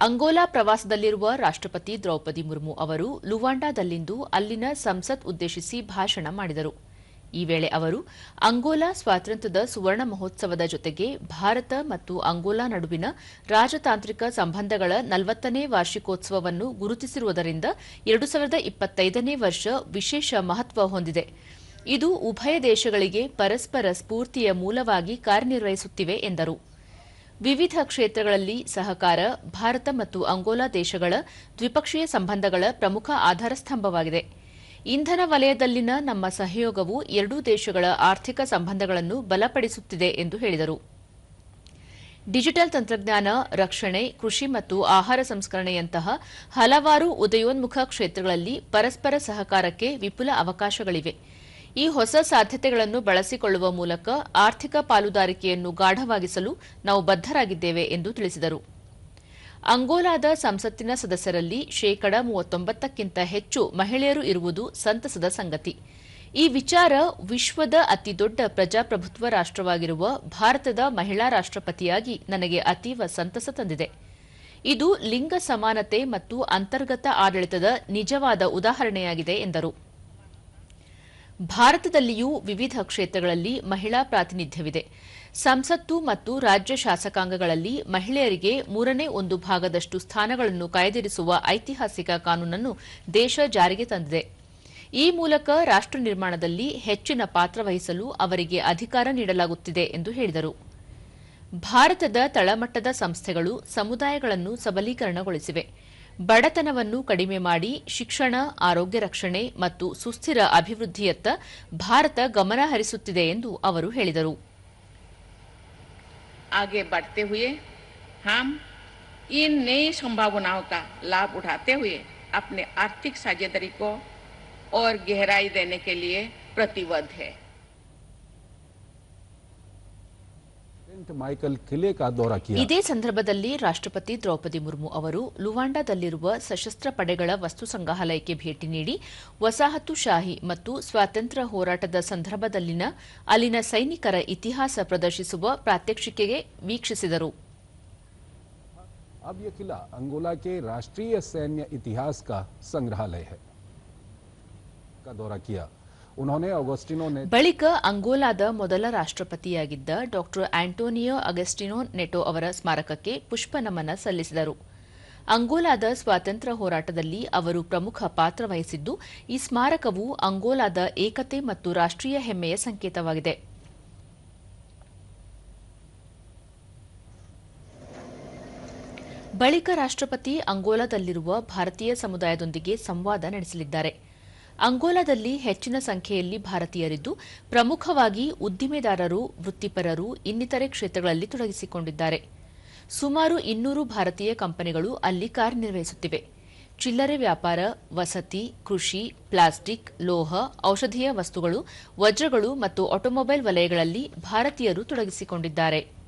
Angola ಪ್ರವಾಸದಲ್ಲಿರುವ ರಾಷ್ಟ್ರಪತಿ ದ್ರೌಪದಿ ಮುರ್ಮು ಅವರು ಲುವಾಂಡಾದಲ್ಲಿಂದು ಅಲ್ಲಿನ ಸಂಸತ್ ಉದ್ದೇಶಿಸಿ ಭಾಷಣ ಮಾಡಿದರು. ಈ ವೇಳೆ ಅವರು ಅಂಗೋಲಾ ಸ್ವಾತಂತ್ರ್ಯದ ಸುವರ್ಣ ಮಹೋತ್ಸವದ ಜೊತೆಗೆ ಭಾರತ ಮತ್ತು ಅಂಗೋಲಾ ನಡುವಿನ ರಾಜತಾಂತ್ರಿಕ ಸಂಬಂಧಗಳ ನಲವತ್ತನೇ ವಾರ್ಷಿಕೋತ್ಸವವನ್ನು ಗುರುತಿಸಿರುವುದರಿಂದ ಎರಡು ಸಾವಿರದ ಇಪ್ಪತ್ತೈದನೇ ವರ್ಷ ವಿಶೇಷ ಮಹತ್ವ ಹೊಂದಿದೆ. ಇದು ಉಭಯ ದೇಶಗಳಿಗೆ ಪರಸ್ಪರ ಸ್ಫೂರ್ತಿಯ ಮೂಲವಾಗಿ ಕಾರ್ಯನಿರ್ವಹಿಸುತ್ತಿವೆ ಎಂದರು. ವಿವಿಧ ಕ್ಷೇತ್ರಗಳಲ್ಲಿ ಸಹಕಾರ, ಭಾರತ ಮತ್ತು ಅಂಗೋಲಾ ದೇಶಗಳ ದ್ವಿಪಕ್ಷೀಯ ಸಂಬಂಧಗಳ ಪ್ರಮುಖ ಆಧಾರಸ್ತಂಭವಾಗಿದೆ ಇಂಧನ ವಲಯದಲ್ಲಿನ ನಮ್ಮ ಸಹಯೋಗವು ಎರಡೂ ದೇಶಗಳ ಆರ್ಥಿಕ ಸಂಬಂಧಗಳನ್ನು ಬಲಪಡಿಸುತ್ತಿದೆ ಎಂದು ಹೇಳಿದರು. ಡಿಜಿಟಲ್ ತಂತ್ರಜ್ಞಾನ, ರಕ್ಷಣೆ, ಕೃಷಿ ಮತ್ತು ಆಹಾರ ಸಂಸ್ಕರಣೆಯಂತಹ ಹಲವಾರು ಉದಯೋನ್ಮುಖ ಕ್ಷೇತ್ರಗಳಲ್ಲಿ ಪರಸ್ಪರ ಸಹಕಾರಕ್ಕೆ ವಿಪುಲ ಅವಕಾಶಗಳಿವೆ. ಈ ಹೊಸ ಸಾಧ್ಯತೆಗಳನ್ನು ಬಳಸಿಕೊಳ್ಳುವ ಮೂಲಕ ಆರ್ಥಿಕ ಪಾಲುದಾರಿಕೆಯನ್ನು ಗಾಢವಾಗಿಸಲು ನಾವು ಬದ್ಧರಾಗಿದ್ದೇವೆ ಎಂದು ತಿಳಿಸಿದರು. ಅಂಗೋಲಾದ ಸಂಸತ್ತಿನ ಸದಸ್ಯರಲ್ಲಿ ಶೇಕಡ ಮೂವತ್ತೊಂಬತ್ತಕ್ಕಿಂತ ಹೆಚ್ಚು ಮಹಿಳೆಯರು ಇರುವುದು ಸಂತಸದ ಸಂಗತಿ. ಈ ವಿಚಾರ ವಿಶ್ವದ ಅತಿದೊಡ್ಡ ಪ್ರಜಾಪ್ರಭುತ್ವ ರಾಷ್ಟವಾಗಿರುವ ಭಾರತದ ಮಹಿಳಾ ರಾಷ್ಟಪತಿಯಾಗಿ ನನಗೆ ಅತೀವ ಸಂತಸ ತಂದಿದೆ. ಇದು ಲಿಂಗ ಸಮಾನತೆ ಮತ್ತು ಅಂತರ್ಗತ ಆಡಳಿತದ ನಿಜವಾದ ಉದಾಹರಣೆಯಾಗಿದೆ ಎಂದರು. ಭಾರತದಲ್ಲಿಯೂ ವಿವಿಧ ಕ್ಷೇತ್ರಗಳಲ್ಲಿ ಮಹಿಳಾ ಪ್ರಾತಿನಿಧ್ಯವಿದೆ. ಸಂಸತ್ತು ಮತ್ತು ರಾಜ್ಯ ಶಾಸಕಾಂಗಗಳಲ್ಲಿ ಮಹಿಳೆಯರಿಗೆ ಮೂರನೇ ಒಂದು ಭಾಗದಷ್ಟು ಸ್ಥಾನಗಳನ್ನು ಕಾಯ್ದಿರಿಸುವ ಐತಿಹಾಸಿಕ ಕಾನೂನನ್ನು ದೇಶ ಜಾರಿಗೆ ತಂದಿದೆ. ಈ ಮೂಲಕ ರಾಷ್ಟ ನಿರ್ಮಾಣದಲ್ಲಿ ಹೆಚ್ಚಿನ ಪಾತ್ರ ವಹಿಸಲು ಅವರಿಗೆ ಅಧಿಕಾರ ನೀಡಲಾಗುತ್ತಿದೆ ಎಂದು ಹೇಳಿದರು. ಭಾರತದ ತಳಮಟ್ಟದ ಸಂಸ್ಥೆಗಳು ಸಮುದಾಯಗಳನ್ನು ಸಬಲೀಕರಣಗೊಳಿಸಿವೆ. ಬಡತನವನ್ನು ಕಡಿಮೆ ಮಾಡಿ ಶಿಕ್ಷಣ ಆರೋಗ್ಯ ರಕ್ಷಣೆ ಮತ್ತು ಸುಸ್ಥಿರ ಅಭಿವೃದ್ಧಿಯತ್ತ ಭಾರತ ಗಮನ ಹರಿಸುತ್ತಿದೆ ಎಂದು ಅವರು ಹೇಳಿದರು आगे बढ़ते हुए हम इन नई संभावनाओं का लाभ उठाते हुए अपने आर्थिक साझेदारी को और गहराई देने के लिए प्रतिबद्ध है सेंट माइकल किले का दौरा किया ಇದೇ ಸಂದರ್ಭದಲ್ಲಿ ರಾಷ್ಟಪತಿ ದ್ರೌಪದಿ ಮುರ್ಮು ಅವರು ಲುವಾಂಡಾದಲ್ಲಿರುವ ಸಶಸ್ತ್ರ ಪಡೆಗಳ ವಸ್ತು ಸಂಗ್ರಹಾಲಯಕ್ಕೆ ಭೇಟಿ ನೀಡಿ ವಸಾಹತುಶಾಹಿ ಮತ್ತು ಸ್ವಾತಂತ್ರ್ಯ ಹೋರಾಟದ ಸಂದರ್ಭದಲ್ಲಿನ ಅಲ್ಲಿನ ಸೈನಿಕರ ಇತಿಹಾಸ ಪ್ರದರ್ಶಿಸುವ ಪ್ರಾತ್ಯಕ್ಷಿಕೆಗೆ ವೀಕ್ಷಿಸಿದರು अब ये किला अंगोला के राष्ट्रीय सैन्य इतिहास का संग्रहालय है का दौरा किया उन्होंने ऑगस्टिनो ने ಬಳಿಕ ಅಂಗೋಲಾದ ಮೊದಲ ರಾಷ್ಟ್ರಪತಿಯಾಗಿದ್ದ ಡಾಕ್ಟರ್ ಆಂಟೋನಿಯೋ ಅಗಸ್ಟಿನೋ ನೆಟೋ ಅವರ ಸ್ಮಾರಕಕ್ಕೆ ಪುಷ್ಪ ನಮನ ಸಲ್ಲಿಸಿದರು. ಅಂಗೋಲಾದ ಸ್ವಾತಂತ್ರ್ಯ ಹೋರಾಟದಲ್ಲಿ ಅವರು ಪ್ರಮುಖ ಪಾತ್ರ ವಹಿಸಿದ್ದು, ಈ ಸ್ಮಾರಕವು ಅಂಗೋಲಾದ ಏಕತೆ ಮತ್ತು ರಾಷ್ಟೀಯ ಹೆಮ್ಮೆಯ ಸಂಕೇತವಾಗಿದೆ. ಬಳಿಕ ರಾಷ್ಟ್ರಪತಿ ಅಂಗೋಲಾದಲ್ಲಿರುವ ಭಾರತೀಯ ಸಮುದಾಯದೊಂದಿಗೆ ಸಂವಾದ ನಡೆಸಲಿದ್ದಾರೆ. ಅಂಗೋಲಾದಲ್ಲಿ ಹೆಚ್ಚಿನ ಸಂಖ್ಯೆಯಲ್ಲಿ ಭಾರತೀಯರಿದ್ದು, ಪ್ರಮುಖವಾಗಿ ಉದ್ದಿಮೆದಾರರು, ವೃತ್ತಿಪರರು ಇನ್ನಿತರೆ ಕ್ಷೇತ್ರಗಳಲ್ಲಿ ತೊಡಗಿಸಿಕೊಂಡಿದ್ದಾರೆ. ಸುಮಾರು ಇನ್ನೂರು ಭಾರತೀಯ ಕಂಪನಿಗಳು ಅಲ್ಲಿ ಕಾರ್ಯನಿರ್ವಹಿಸುತ್ತಿವೆ. ಚಿಲ್ಲರೆ ವ್ಯಾಪಾರ, ವಸತಿ, ಕೃಷಿ, ಪ್ಲಾಸ್ಟಿಕ್, ಲೋಹ, ಔಷಧೀಯ ವಸ್ತುಗಳು, ವಜ್ರಗಳು ಮತ್ತು ಆಟೋಮೊಬೈಲ್ ವಲಯಗಳಲ್ಲಿ ಭಾರತೀಯರು ತೊಡಗಿಸಿಕೊಂಡಿದ್ದಾರೆ.